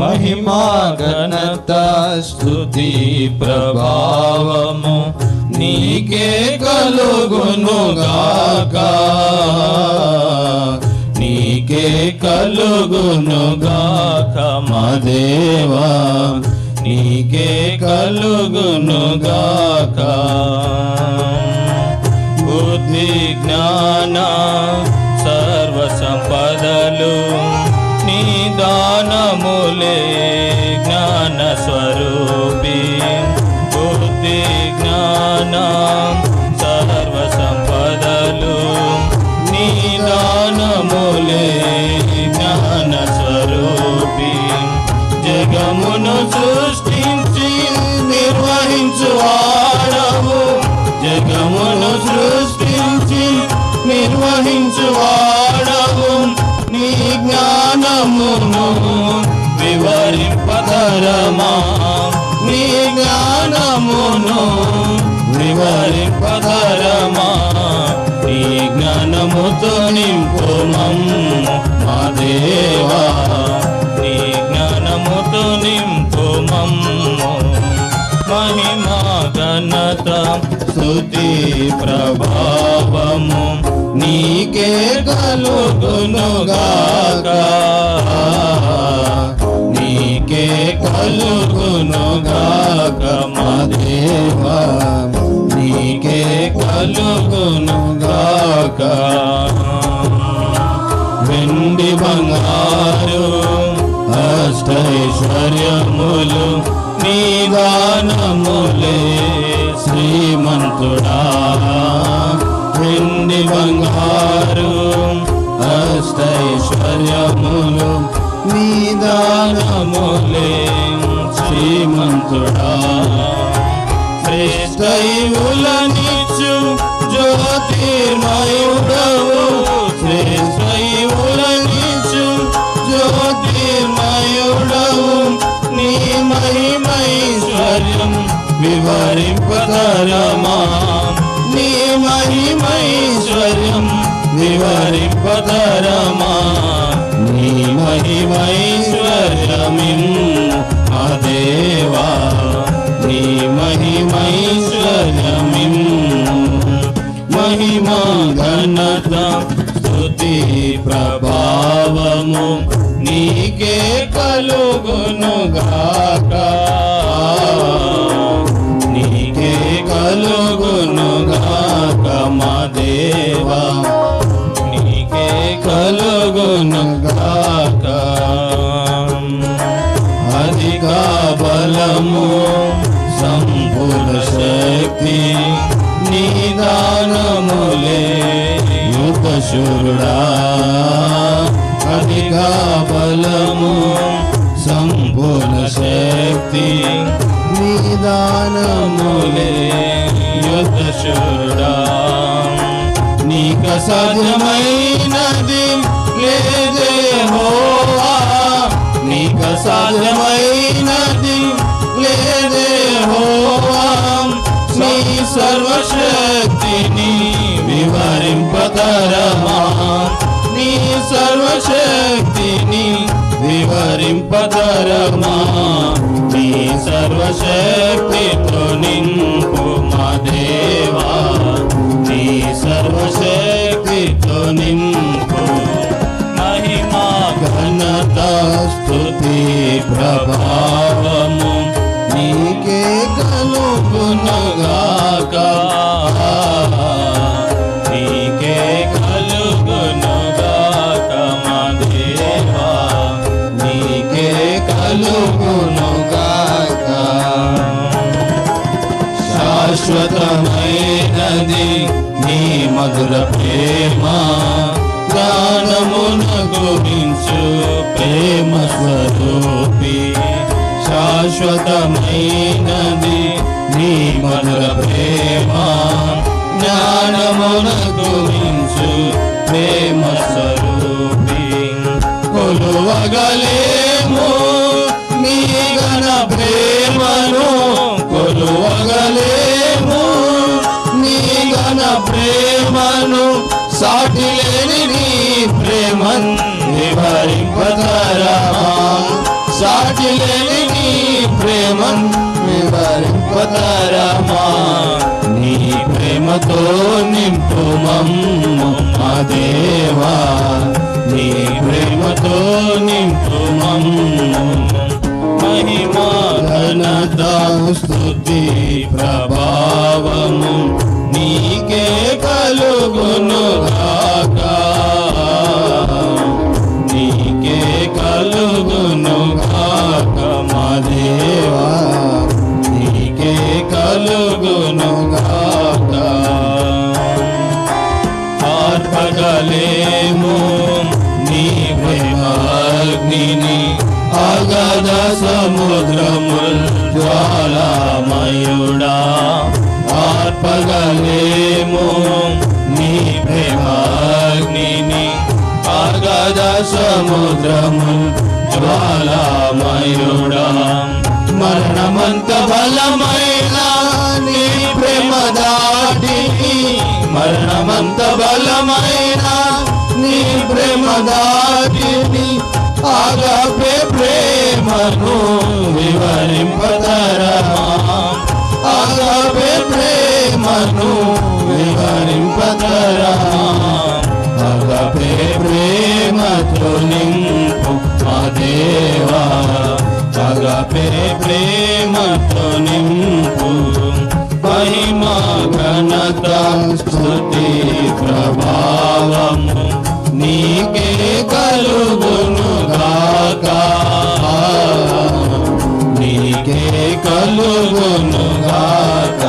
మహిమా ఘనత స్తుతి ప్రభావము. నీకే కలుగును గాక నీకే కలుగును గాక మా నీకే కలుగును గాక బుద్ధి జ్ఞాన సర్వ సంపదలు నీ దానములే. జగమును సృష్టించి నిర్వహించువాడవు జగమును సృష్టించి నిర్వహించువాడవు నీ జ్ఞానమును వివరింపదరమా? నీ జ్ఞానమును వివరింపదరమా? నీ జ్ఞానముతో నింపు మా దేవ. స్తుతి ప్రభావము నీకే కలుగునుగాక. నీకే కలుగునుగాక మా దేవా. నీకే కలుగునుగాక. వెండి బంగారు అష్టైశ్వర్యములు నీదానములే శ్రీమంతుడా. వెండి బంగారు అష్టైశ్వర్యములు నీదానములే శ్రీమంతుడా. శ్రేష్టయులనిచ్చు వివరింపతరమా నీ మహిమైశ్వర్యం వివరింపతరమా నీ మహిమైశ్వర్యమిమ్ము మా దేవా? నీ మహిమైశ్వర్యమిమ్ము మహిమా ఘనత స్తుతి ప్రభావము నీకే కలుగునుగాక. శక్తి నిదానములే యుగ శూరుడా బలము సంపూర్ణ శక్తి నిదానములే యుగశురుడా. నీక సాధ్యమైనది లే వివరింపతరమా నీ సర్వశక్తితో నింపు మా దేవా. నీ సర్వశక్తితో నింపు మహిమా ఘనత స్థుతి ప్రభా. కలుగునుగాక శాశ్వతమైనది నీ మధుర ప్రేమ గానమున గురించు ప్రేమ స్వరూపి శాశ్వతమైనది నీ మధుర ప్రేమ జ్ఞానమునకు మించు ప్రేమ స్వరూపి. కొలువగలే ప్రేమను కొలువగలేము. నీ గణ ప్రేమను సాటి లేని నీ ప్రేమన్ వివరింపతరమా సాటి లేని నీ ప్రేమన్ వివరింపతరమా నీ ప్రేమతో నింపు మమ్ము మా దేవా. నీ ప్రేమతో నింపు మమ్ము మహిమా ఘనత స్తుతి ప్రభావము నీకే కలుగును ఆర్పగలేము నీ ప్రేమాగ్నిని అగద సముద్రము జ్వాలామయుడా. మరణమంత బలమైన నీ ప్రేమ దాటిని మరణమంత బలమైన నీ ప్రేమ దాటిని ఆగపే ప్రేమను వివరింపదరమా ఆగా ప్రేమను వివరింపదరమా ఆగపే ప్రేమతో నింపు మా దేవా. అగపే ప్రేమతో నింపు మహిమా ఘనత స్థుతి ప్రభావము నీకే కలుగును గాక. నీకే కలుగును గాక.